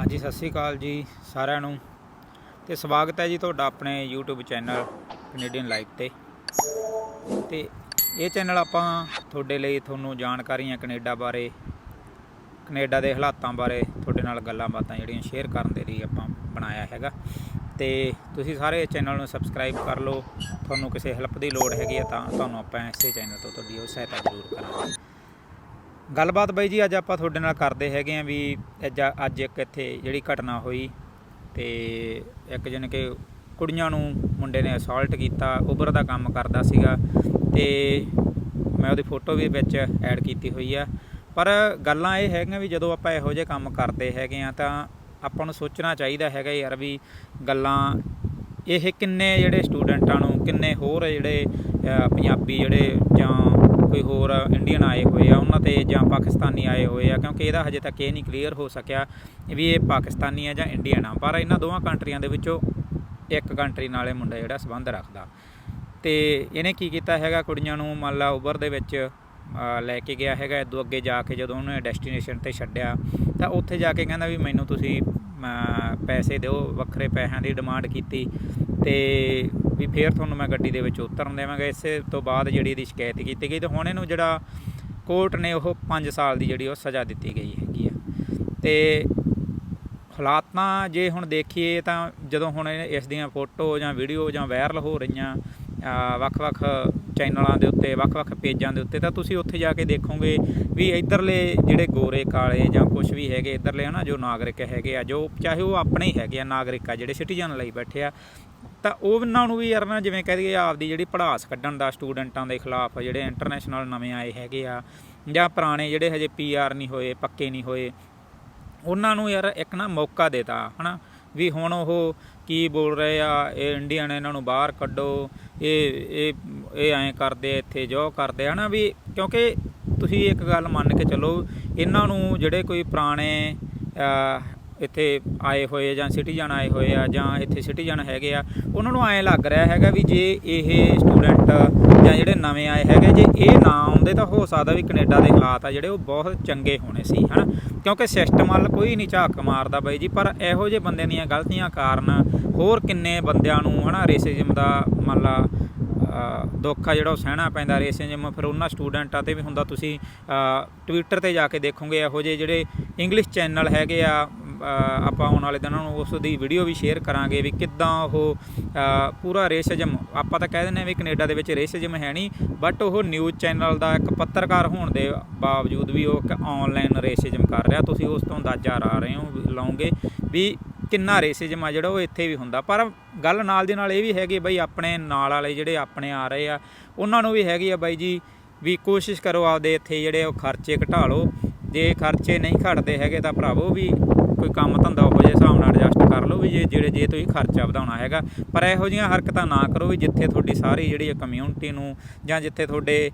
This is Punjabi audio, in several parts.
ਹਾਂਜੀ, ਸਤਿ ਸ੍ਰੀ ਅਕਾਲ ਜੀ ਸਾਰਿਆਂ ਨੂੰ। ਤੇ ਸਵਾਗਤ ਹੈ ਜੀ ਤੁਹਾਡਾ ਆਪਣੇ YouTube ਚੈਨਲ ਕੈਨੇਡੀਅਨ ਲਾਈਫ ਤੇ। ਤੇ ਇਹ ਚੈਨਲ ਆਪਾਂ ਤੁਹਾਡੇ ਲਈ ਤੁਹਾਨੂੰ ਜਾਣਕਾਰੀਆਂ ਕੈਨੇਡਾ ਬਾਰੇ, ਕੈਨੇਡਾ ਦੇ ਹਾਲਾਤਾਂ ਬਾਰੇ, ਤੁਹਾਡੇ ਨਾਲ ਗੱਲਾਂ ਬਾਤਾਂ ਜਿਹੜੀਆਂ ਸ਼ੇਅਰ ਕਰਨ ਦੇ ਲਈ ਆਪਾਂ ਬਣਾਇਆ ਹੈਗਾ। ਤੇ ਤੁਸੀਂ ਸਾਰੇ ਚੈਨਲ ਨੂੰ ਸਬਸਕ੍ਰਾਈਬ ਕਰ ਲਓ। ਤੁਹਾਨੂੰ ਕਿਸੇ ਹੈਲਪ ਦੀ ਲੋੜ ਹੈਗੀ ਹੈ ਤਾਂ ਤੁਹਾਨੂੰ ਆਪਾਂ ਇਸੇ ਚੈਨਲ ਤੋਂ ਤੁਹਾਡੀ ਉਹ ਸਹਾਇਤਾ ਜ਼ਰੂਰ ਕਰਾਂਗੇ। ਗੱਲਬਾਤ ਬਾਈ ਜੀ, ਅੱਜ ਆਪਾਂ ਤੁਹਾਡੇ ਨਾਲ ਕਰਦੇ ਹੈਗੇ ਆ ਵੀ ਅੱਜ ਅੱਜ ਇੱਕ ਇੱਥੇ ਜਿਹੜੀ ਘਟਨਾ ਹੋਈ ਤੇ ਇੱਕ ਜਣ ਕਿ ਕੁੜੀਆਂ ਨੂੰ ਮੁੰਡੇ ਨੇ ਅਸਾਲਟ ਕੀਤਾ ਉਬਰ ਦਾ ਕੰਮ ਕਰਦਾ ਸੀਗਾ ਤੇ ਮੈਂ ਉਹਦੀ ਫੋਟੋ ਵੀ ਵਿੱਚ ਐਡ ਕੀਤੀ ਹੋਈ ਆ। ਪਰ ਗੱਲਾਂ ਇਹ ਹੈਗੀਆਂ ਵੀ ਜਦੋਂ ਆਪਾਂ ਇਹੋ ਜਿਹੇ ਕੰਮ ਕਰਦੇ ਹੈਗੇ ਆ ਤਾਂ ਆਪਾਂ ਨੂੰ ਸੋਚਣਾ ਚਾਹੀਦਾ ਹੈਗਾ ਯਾਰ ਵੀ ਗੱਲਾਂ ਇਹ ਕਿੰਨੇ ਜਿਹੜੇ ਸਟੂਡੈਂਟਾਂ ਨੂੰ, ਕਿੰਨੇ ਹੋਰ ਜਿਹੜੇ ਪੰਜਾਬੀ ਜਿਹੜੇ ਜਾਂ ਕੋਈ ਹੋਰ ਇੰਡੀਅਨ ਆਏ ਹੋਏ ਆ, ਉਹਨਾਂ ਤੇ ਜਾਂ ਪਾਕਿਸਤਾਨੀ ਆਏ ਹੋਏ ਆ, ਕਿਉਂਕਿ ਇਹਦਾ ਹਜੇ ਤੱਕ ਇਹ ਨਹੀਂ ਕਲੀਅਰ ਹੋ ਸਕਿਆ ਵੀ ਇਹ ਪਾਕਿਸਤਾਨੀ ਆ ਜਾਂ ਇੰਡੀਅਨ ਆ। ਪਰ ਇਹਨਾਂ ਦੋਵਾਂ ਕੰਟਰੀਆਂ ਦੇ ਵਿੱਚੋਂ ਇੱਕ ਕੰਟਰੀ ਨਾਲ ਇਹ ਮੁੰਡਾ ਜਿਹੜਾ ਸੰਬੰਧ ਰੱਖਦਾ। ਤੇ ਇਹਨੇ ਕੀ ਕੀਤਾ ਹੈਗਾ, ਕੁੜੀਆਂ ਨੂੰ ਮੰਨ ਲਾ ਉਬਰ ਦੇ ਵਿੱਚ ਲੈ ਕੇ ਗਿਆ ਹੈਗਾ ਇਦੋਂ ਅੱਗੇ ਜਾ ਕੇ ਜਦੋਂ ਉਹਨੇ ਡੈਸਟੀਨੇਸ਼ਨ ਤੇ ਛੱਡਿਆ, ਤਾਂ ਉੱਥੇ ਜਾ ਕੇ ਕਹਿੰਦਾ ਵੀ ਮੈਨੂੰ ਤੁਸੀਂ ਪੈਸੇ ਦਿਓ, ਵੱਖਰੇ ਪੈਸਿਆਂ ਦੀ ਡਿਮਾਂਡ ਕੀਤੀ ਤੇ ਵੀ ਫੇਰ ਤੁਹਾਨੂੰ ਮੈਂ ਗੱਡੀ ਦੇ ਵਿੱਚ ਉਤਰਨ ਦੇਵਾਂਗਾ। ਇਸੇ ਤੋਂ ਬਾਅਦ ਜਿਹੜੀ ਇਹਦੀ ਸ਼ਿਕਾਇਤ ਕੀਤੀ ਗਈ ਤੇ ਹੁਣ ਇਹਨੂੰ ਜਿਹੜਾ ਕੋਰਟ ਨੇ ਉਹ 5 ਸਾਲ ਦੀ ਜਿਹੜੀ ਉਹ ਸਜ਼ਾ ਦਿੱਤੀ ਗਈ ਹੈਗੀ ਆ। ਤੇ ਹਾਲਾਤਾਂ ਜੇ ਹੁਣ ਦੇਖੀਏ ਤਾਂ ਜਦੋਂ ਹੁਣ ਇਸ ਦੀਆਂ ਫੋਟੋ ਜਾਂ ਵੀਡੀਓ ਜਾਂ ਵਾਇਰਲ ਹੋ ਰਹੀਆਂ ਵੱਖ-ਵੱਖ ਚੈਨਲਾਂ ਦੇ ਉੱਤੇ, ਵੱਖ-ਵੱਖ ਪੇਜਾਂ ਦੇ ਉੱਤੇ, ਤਾਂ ਤੁਸੀਂ ਉੱਥੇ ਜਾ ਕੇ ਦੇਖੋਗੇ ਵੀ ਇਧਰਲੇ ਜਿਹੜੇ ਗੋਰੇ, ਕਾਲੇ ਜਾਂ ਕੁਝ ਵੀ ਹੈਗੇ ਇਧਰਲੇ ਹਨਾ, ਜੋ ਨਾਗਰਿਕ ਹੈਗੇ ਆ, ਜੋ ਚਾਹੇ ਉਹ ਆਪਣੇ ਹੀ ਹੈਗੇ ਆ, ਨਾਗਰਿਕ ਆ, ਜਿਹੜੇ ਸਿਟੀਜ਼ਨ ਲਈ ਬੈਠੇ ਆ ਤਾਂ ਉਹ ਉਹਨਾਂ ਨੂੰ ਵੀ ਯਾਰ ਨਾ ਜਿਵੇਂ ਕਹਿ ਦਈਏ ਆਪਦੀ ਜਿਹੜੀ ਪੜਾਸ ਕੱਢਣ ਦਾ ਸਟੂਡੈਂਟਾਂ ਦੇ ਖਿਲਾਫ ਜਿਹੜੇ ਇੰਟਰਨੈਸ਼ਨਲ ਨਵੇਂ ਆਏ ਹੈਗੇ ਆ ਜਾਂ ਪੁਰਾਣੇ ਜਿਹੜੇ ਹਜੇ ਪੀਆਰ ਨਹੀਂ ਹੋਏ, ਪੱਕੇ ਨਹੀਂ ਹੋਏ, ਉਹਨਾਂ ਨੂੰ ਯਾਰ ਇੱਕ ਨਾ ਮੌਕਾ ਦੇਤਾ, ਹਨਾ? ਵੀ ਹੁਣ ਉਹ ਕੀ ਬੋਲ ਰਹੇ ਆ, ਇਹ ਇੰਡੀਅਨ ਇਹਨਾਂ ਨੂੰ ਬਾਹਰ ਕੱਢੋ, ਇਹ ਇਹ ਇਹ ਐਂ ਕਰਦੇ, ਇੱਥੇ ਜੋ ਕਰਦੇ, ਹਨਾ? ਵੀ ਕਿਉਂਕਿ ਤੁਸੀਂ ਇੱਕ ਗੱਲ ਮੰਨ ਕੇ ਚੱਲੋ, ਇਹਨਾਂ ਨੂੰ ਜਿਹੜੇ ਕੋਈ ਪੁਰਾਣੇ ਇੱਥੇ ਆਏ ਹੋਏ ਜਾਂ ਸਿਟੀਜ਼ਨ ਆਏ ਹੋਏ ਆ ਜਾਂ ਇੱਥੇ ਸਿਟੀਜ਼ਨ ਹੈਗੇ ਆ, ਉਹਨਾਂ ਨੂੰ ਐਂ ਲੱਗ ਰਿਹਾ ਹੈਗਾ ਵੀ ਜੇ ਇਹ ਸਟੂਡੈਂਟ ਜਾਂ ਜਿਹੜੇ ਨਵੇਂ ਆਏ ਹੈਗੇ, ਜੇ ਇਹ ਨਾ ਆਉਂਦੇ ਤਾਂ ਹੋ ਸਕਦਾ ਵੀ ਕੈਨੇਡਾ ਦੇ ਹਾਲਾਤ ਆ ਜਿਹੜੇ ਉਹ ਬਹੁਤ ਚੰਗੇ ਹੋਣੇ ਸੀ, ਹਨਾ? ਕਿਉਂਕਿ ਸਿਸਟਮ ਵੱਲ ਕੋਈ ਨਹੀਂ ਝਾਕ ਮਾਰਦਾ ਬਾਈ ਜੀ, ਪਰ ਇਹੋ ਜਿਹੇ ਬੰਦੇ ਦੀਆਂ ਗਲਤੀਆਂ ਕਾਰਨ ਹੋਰ ਕਿੰਨੇ ਬੰਦਿਆਂ ਨੂੰ, ਹਨਾ ਰੇਸਿਜ਼ਮ ਦਾ ਮੰਨ ਲਾ ਦੁੱਖ ਆ ਜਿਹੜਾ ਉਹ ਸਹਿਣਾ ਪੈਂਦਾ ਰੇਸਿਜ਼ਮ ਫਿਰ ਉਹਨਾਂ ਸਟੂਡੈਂਟਾਂ ਤੇ ਵੀ ਹੁੰਦਾ, ਤੁਸੀਂ ਟਵਿੱਟਰ ਤੇ ਜਾ ਕੇ ਦੇਖੋਗੇ ਇਹੋ ਜਿਹੇ ਜਿਹੜੇ ਇੰਗਲਿਸ਼ ਚੈਨਲ ਹੈਗੇ ਆ ਆਪਾਂ ਆਉਣ ਵਾਲੇ ਦਿਨਾਂ ਨੂੰ ਉਸ ਦੀ ਵੀਡੀਓ ਵੀ ਸ਼ੇਅਰ ਕਰਾਂਗੇ ਵੀ ਕਿੱਦਾਂ ਉਹ ਅ, ਪੂਰਾ ਰੇਸਿਜ਼ਮ ਆਪਾਂ ਤਾਂ ਕਹਿ ਦਿੰਦੇ ਆ ਵੀ ਕੈਨੇਡਾ ਦੇ ਵਿੱਚ ਰੇਸਿਜ਼ਮ ਹੈ ਨਹੀਂ ਬਟ ਉਹ ਨਿਊਜ਼ ਚੈਨਲ ਦਾ ਇੱਕ ਪੱਤਰਕਾਰ ਹੋਣ ਦੇ ਬਾਵਜੂਦ ਵੀ ਉਹ ਇੱਕ ਆਨਲਾਈਨ ਰੇਸਿਜ਼ਮ ਕਰ ਰਿਹਾ। ਤੁਸੀਂ ਉਸ ਤੋਂ ਅੰਦਾਜ਼ਾ ਲਾ ਰਹੇ ਹੋ ਲਾਉਂਗੇ ਵੀ ਕਿੰਨਾ ਰੇਸਿਜ਼ਮ ਆ ਜਿਹੜਾ ਉਹ ਇੱਥੇ ਵੀ ਹੁੰਦਾ। ਪਰ ਗੱਲ ਨਾਲ ਦੀ ਨਾਲ ਇਹ ਵੀ ਹੈਗੀ ਬਈ ਆਪਣੇ ਨਾਲ ਵਾਲੇ ਜਿਹੜੇ ਆਪਣੇ ਆ ਰਹੇ ਆ ਉਹਨਾਂ ਨੂੰ ਵੀ ਹੈਗੀ ਆ ਬਾਈ ਜੀ ਵੀ ਕੋਸ਼ਿਸ਼ ਕਰੋ ਆਪਦੇ ਇੱਥੇ ਜਿਹੜੇ ਉਹ ਖਰਚੇ ਘਟਾ ਲਓ। ਜੇ ਖਰਚੇ ਨਹੀਂ ਘਟਦੇ ਹੈਗੇ ਤਾਂ ਭਰਾਵੋ ਵੀ ਕੋਈ ਕੰਮ ਧੰਦਾ ਉਹੋ ਜਿਹੇ ਹਿਸਾਬ ਨਾਲ ਐਡਜਸਟ ਕਰ ਲਓ ਵੀ ਜੇ, ਜਿਹੜੇ, ਜੇ ਤੁਸੀਂ ਖਰਚਾ ਵਧਾਉਣਾ ਹੈਗਾ। ਪਰ ਇਹੋ ਜਿਹੀਆਂ ਹਰਕਤਾਂ ਨਾ ਕਰੋ ਵੀ ਜਿੱਥੇ ਤੁਹਾਡੀ ਸਾਰੀ ਜਿਹੜੀ ਕਮਿਊਨਿਟੀ ਨੂੰ ਜਾਂ ਜਿੱਥੇ ਤੁਹਾਡੇ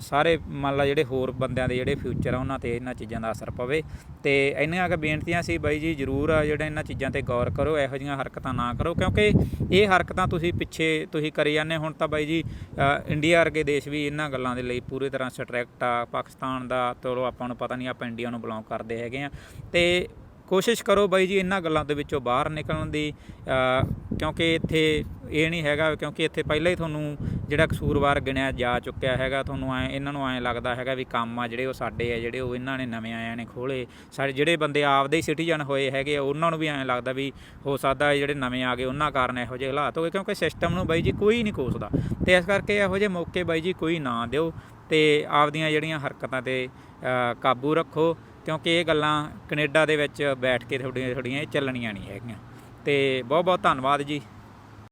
ਸਾਰੇ ਮੰਨ ਲਾ ਜਿਹੜੇ ਹੋਰ ਬੰਦਿਆਂ ਦੇ ਜਿਹੜੇ ਫਿਊਚਰ ਆ, ਉਹਨਾਂ ਤੇ ਇਹਨਾਂ ਚੀਜ਼ਾਂ ਦਾ ਅਸਰ ਪਵੇ। ਤੇ ਇੰਨੀਆਂ ਕੁ ਬੇਨਤੀਆਂ ਸੀ ਬਾਈ ਜੀ, ਜਰੂਰ ਆ ਜਿਹੜੇ ਇਹਨਾਂ ਚੀਜ਼ਾਂ ਤੇ ਗੌਰ ਕਰੋ, ਇਹੋ ਜਿਹੀਆਂ ਹਰਕਤਾਂ ਨਾ ਕਰੋ। ਕਿਉਂਕਿ ਇਹ ਹਰਕਤਾਂ ਤੁਸੀਂ ਪਿੱਛੇ ਤੁਸੀਂ ਕਰੀ ਜਾਂਦੇ ਹੁਣ ਤਾਂ ਬਾਈ ਜੀ ਇੰਡੀਆ ਵਰਗੇ ਦੇਸ਼ ਵੀ ਇਹਨਾਂ ਗੱਲਾਂ ਦੇ ਲਈ ਪੂਰੀ ਤਰ੍ਹਾਂ ਸਟ੍ਰਿਕਟ ਆ। ਪਾਕਿਸਤਾਨ ਦਾ, ਚਲੋ ਆਪਾਂ ਨੂੰ ਪਤਾ ਨਹੀਂ ਆਪਾਂ ਇੰਡੀਆ ਨੂੰ ਬਿਲੋਂਗ ਕਰਦੇ ਹੈਗੇ ਆ। ਤੇ ਕੋਸ਼ਿਸ਼ ਕਰੋ ਬਾਈ ਜੀ ਇਹਨਾਂ ਗੱਲਾਂ ਦੇ ਵਿੱਚੋਂ ਬਾਹਰ ਨਿਕਲਣ ਦੀ ਕਿਉਂਕਿ ਇੱਥੇ ਇਹ ਨਹੀਂ ਹੈਗਾ ਕਿਉਂਕਿ ਇੱਥੇ ਪਹਿਲਾਂ ਹੀ ਤੁਹਾਨੂੰ ਜਿਹੜਾ ਕਸੂਰਵਾਰ ਗਿਣਿਆ ਜਾ ਚੁੱਕਿਆ ਹੈਗਾ ਤੁਹਾਨੂੰ ਐ ਇਹਨਾਂ ਨੂੰ ਐ ਲੱਗਦਾ ਹੈਗਾ ਵੀ ਕੰਮ ਆ ਜਿਹੜੇ ਉਹ ਸਾਡੇ ਆ ਜਿਹੜੇ ਉਹ ਇਹਨਾਂ ਨੇ ਨਵੇਂ ਆਇਆਂ ਨੇ ਖੋਲੇ। ਸਾਡੇ ਜਿਹੜੇ ਬੰਦੇ ਆਪਦੇ ਹੀ ਸਿਟੀਜ਼ਨ ਹੋਏ ਹੈਗੇ ਆ, ਉਹਨਾਂ ਨੂੰ ਵੀ ਐ ਲੱਗਦਾ ਵੀ ਹੋ ਸਕਦਾ ਜਿਹੜੇ ਨਵੇਂ ਆ ਗਏ ਉਹਨਾਂ ਕਾਰਨ ਇਹੋ ਜਿਹੇ ਹਾਲਾਤ ਹੋ ਗਏ ਕਿਉਂਕਿ ਸਿਸਟਮ ਨੂੰ ਬਾਈ ਜੀ ਕੋਈ ਨਹੀਂ ਕੋਸਦਾ। ਤੇ ਇਸ ਕਰਕੇ ਇਹੋ ਜਿਹੇ ਮੌਕੇ ਬਾਈ ਜੀ ਕੋਈ ਨਾ ਦਿਓ। ਤੇ ਆਪਦੀਆਂ ਜਿਹੜੀਆਂ ਹਰਕਤਾਂ ਤੇ ਕਾਬੂ ਰੱਖੋ, ਕਿਉਂਕਿ ਇਹ ਗੱਲਾਂ ਕੈਨੇਡਾ ਦੇ ਵਿੱਚ ਬੈਠ ਕੇ ਤੁਹਾਡੀਆਂ ਤੁਹਾਡੀਆਂ ਇਹ ਚੱਲਣੀਆਂ ਨਹੀਂ ਹੈਗੀਆਂ। ਤੇ ਬਹੁਤ ਬਹੁਤ ਧੰਨਵਾਦ ਜੀ।